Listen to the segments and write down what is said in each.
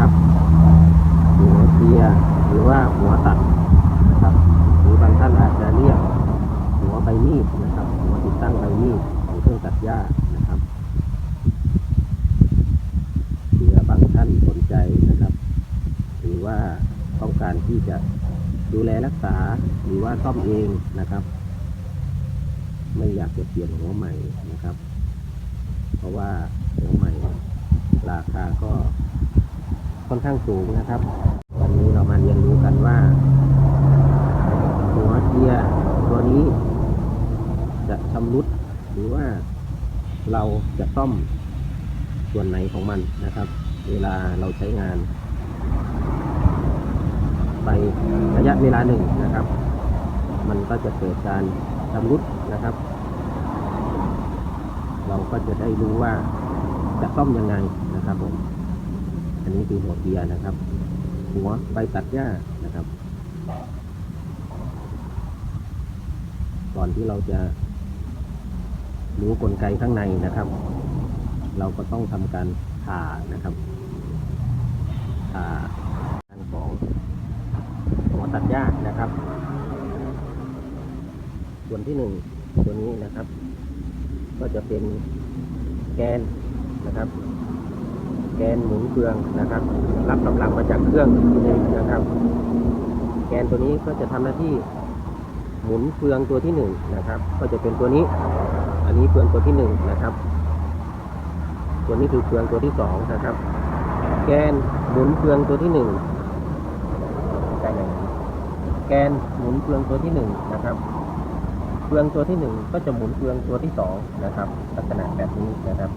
นะครับ หัวเกียหรือว่าหัวตัดนะครับ หรือบางท่านอาจจะเรียกหัวใบมีดนะครับ หัวติดตั้งใบมีดของเครื่องตัดหญ้านะครับเผื่อบางท่านสนใจนะครับ หรือว่าต้องการที่จะดูแลรักษาหรือว่าซ่อมเองนะครับ ไม่อยากจะเปลี่ยนหัวใหม่นะครับ เพราะว่าหัวใหม่ราคาก็ ค่อนข้างสูงนะครับ วันนี้เรามาเรียนรู้กันว่า หัวเกียร์ตัวนี้ จะชำรุดหรือว่าเราจะซ่อมส่วนไหนของมันนะครับ เวลาเราใช้งาน ไประยะเวลาหนึ่งนะครับ มันก็จะเกิดการชำรุดนะครับ เราก็จะได้รู้ว่าจะซ่อมยังไงนะครับผม อันนี้คือหัวเกียร์นะครับ หัวใบตัดหญ้านะครับ ก่อนที่เราจะรู้กลไกข้างในนะครับ เราก็ต้องทำการผ่านะครับผ่าทางของหัวตัดหญ้านะครับ ส่วนที่หนึ่งตัวนี้นะครับ ก็จะเป็นแกนนะครับ แกนหมุนเครื่องนะครับ รับกำลังมาจากเครื่องอีกทีหนึงนะครับ แกนตัวนี้ก็จะทำหน้าที่หมุนเฟืองตัวที่หนึ่งนะครับ ก็จะเป็นตัวนี้ อันนี้เฟืองตัวที่หนึ่งนะครับตัวนี้คือเฟืองตัวที่สองนะครับ แกนหมุนเฟืองตัวที่หนึ่งได้ไหมแกนหมุนเฟืองตัวที่หนึ่งนะครับเฟืองตัวที่หนึ่งก็จะหมุนเฟืองตัวที่สองนะครับ ลักษณะแบบนี้นะครับ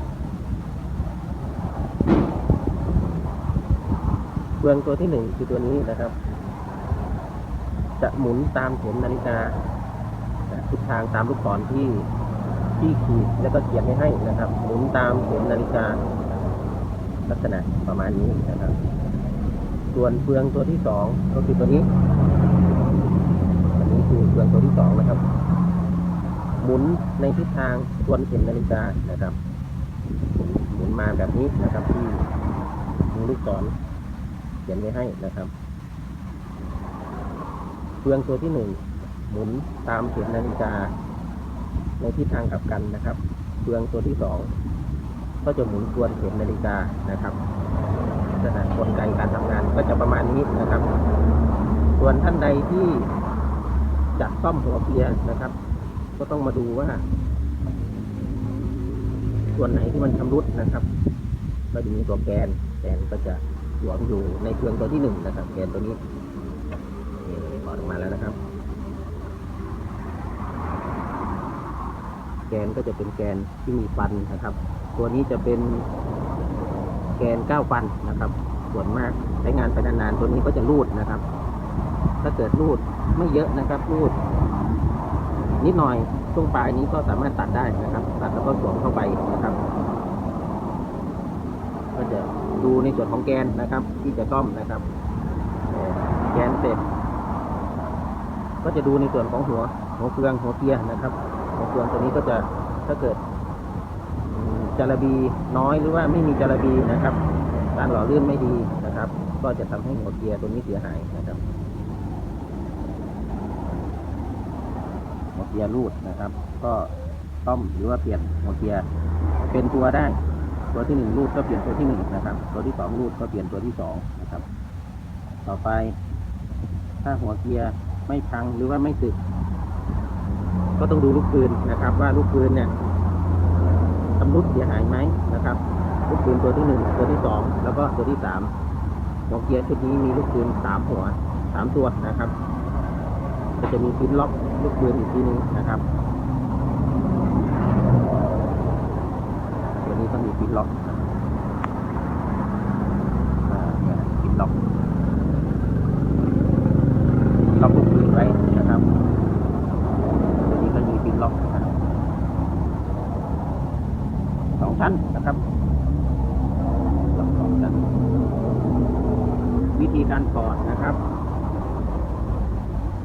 เฟืองตัวที่หนึ่งคือตัวนี้นะครับ จะหมุนตามเข็มนาฬิกาทิศทางตามลูกศรที่ที่ขีดแล้วก็เขียนไว้ให้นะครับ หมุนตามเข็มนาฬิกา ลักษณะประมาณนี้นะครับ ส่วนเฟืองตัวที่สองก็คือตัวนี้อันนี้คือเฟืองตัวที่สองนะครับ หมุนในทิศทางทวนเข็มนาฬิกานะครับ หมุนหมุนมาแบบนี้นะครับที่ลูกศร ขียนไว้ให้นะครับเฟืองตัวที่หนึ่งหมุนตามเข็มนาฬิกา ในทิศทางกลับกันนะครับเฟืองตัวที่สองก็จะหมุนทวนเข็มนาฬิกานะครับลักษณะกลไกการทำงานก็จะประมาณนี้นะครับ ส่วนท่านใดที่จะซ่อมหัวเกียร์นะครับ ก็ต้องมาดูว่า ส่วนไหนที่มันชำรุดนะครับก็จะมีตัวแกนแกนก็จะ หลวมอยู่ในเครื่องตัวที่หนึ่งนะครับแกนตัวนี้นี่ถอดออกมาแล้วนะครับ แกนก็จะเป็นแกนที่มีฟันนะครับ ตัวนี้จะเป็นแกนเก้าฟันนะครับ ส่วนมากใช้งานไปนานๆตัวนี้ก็จะรูดนะครับ ถ้าเกิดรูดไม่เยอะนะครับ รูด นิดหน่อยช่วงปลายนี้ก็สามารถตัดได้นะครับ ตัดแล้วก็สวมเข้าไปนะครับ ก็จะ ดูในส่วนของแกนนะครับ ที่จะซ่อมนะครับแกนเสร็จ ก็จะดูในส่วนของหัวหัวเฟืองหัวเกียร์นะครับหัวเฟืองตัวนี้ก็จะถ้าเกิดจาระบีน้อยหรือว่าไม่มีจาระบีนะครับ การหล่อลื่นไม่ดีนะครับ ก็จะทำให้หัวเกียร์ตัวนี้เสียหายนะครับหัวเกียร์รูดนะครับ ก็ต้อมหรือว่าเปลี่ยนหัวเกียร์เป็นตัวได้ ตัวที่หนึ่งรูดก็เปลี่ยนตัวที่หนึ่งนะครับ ตัวที่สองรูดก็เปลี่ยนตัวที่สองนะครับ ต่อไป ถ้าหัวเกียร์ไม่พังหรือว่าไม่สึก ก็ต้องดูลูกปืนนะครับ ว่าลูกปืนเนี่ยชำรุดเสียหายไหมนะครับ ลูกปืนตัวที่หนึ่งตัวที่สองแล้วก็ตัวที่สามหัวเกียร์ชุดนี้มีลูกปืนสามหัวสามตัวนะครับ ก็จะมีพินล็อกลูกปืนอีกทีนึงนะครับ ตัวนี้ก็มีพินล็อกอ่าเนี่ยพินล็อกล็อกลูกปืนไว้นะครับตัวนี้ก็มีพินล็อกสองชั้นนะครับล็อกสองชั้น วิธีการถอดนะครับ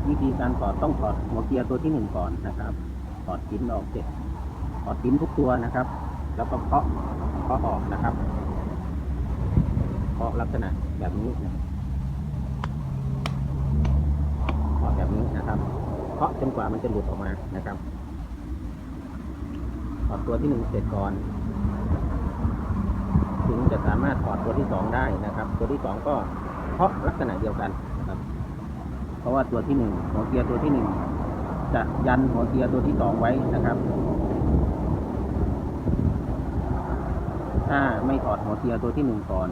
วิธีการถอดต้องถอดหัวเกียร์ตัวที่หนึ่งก่อนนะครับถอดชิ้นออกเสร็จถอดปิ้นทุกตัวนะครับ แล้วก็เคาะ เคาะออกนะครับเคาะลักษณะแบบนี้นะเคาะแบบนี้นะครับเคาะจนกว่ามันจะหลุดออกมานะครับถอดตัวที่หนึ่งเสร็จก่อน ถึงจะสามารถถอดตัวที่สองได้นะครับ ตัวที่สองก็เคาะลักษณะเดียวกันนะครับเพราะว่าตัวที่หนึ่งหัวเกียร์ตัวที่หนึ่งจะยันหัวเกียร์ตัวที่สองไว้นะครับ ถ้าไม่ถอดหัวเกียร์ตัวที่หนึ่งก่อน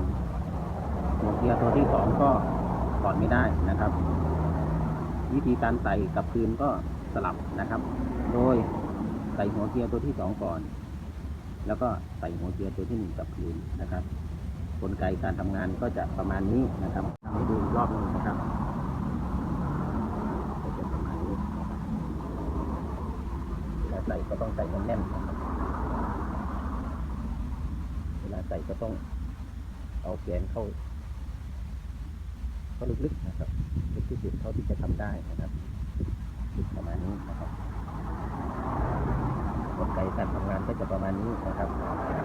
หัวเกียร์ตัวที่สองก็ถอดไม่ได้นะครับ วิธีการใส่กับคืนก็สลับนะครับ โดยใส่หัวเกียร์ตัวที่สองก่อน แล้วก็ใส่หัวเกียร์ตัวที่หนึ่งกับคืนนะครับ กลไกการทำงานก็จะประมาณนี้นะครับทำให้ดูรอบนึงนะครับจะประมาณนี้นะครับเวลาใส่ก็ต้องใส่แน่นๆนะครับ เวลาใส่ก็ต้องเอาแขนเข้าเข้าลึกๆนะครับลึกที่สุดเท่าที่จะทำได้นะครับลึกประมาณนี้นะครับกลไกการทำงานก็จะประมาณนี้นะครับ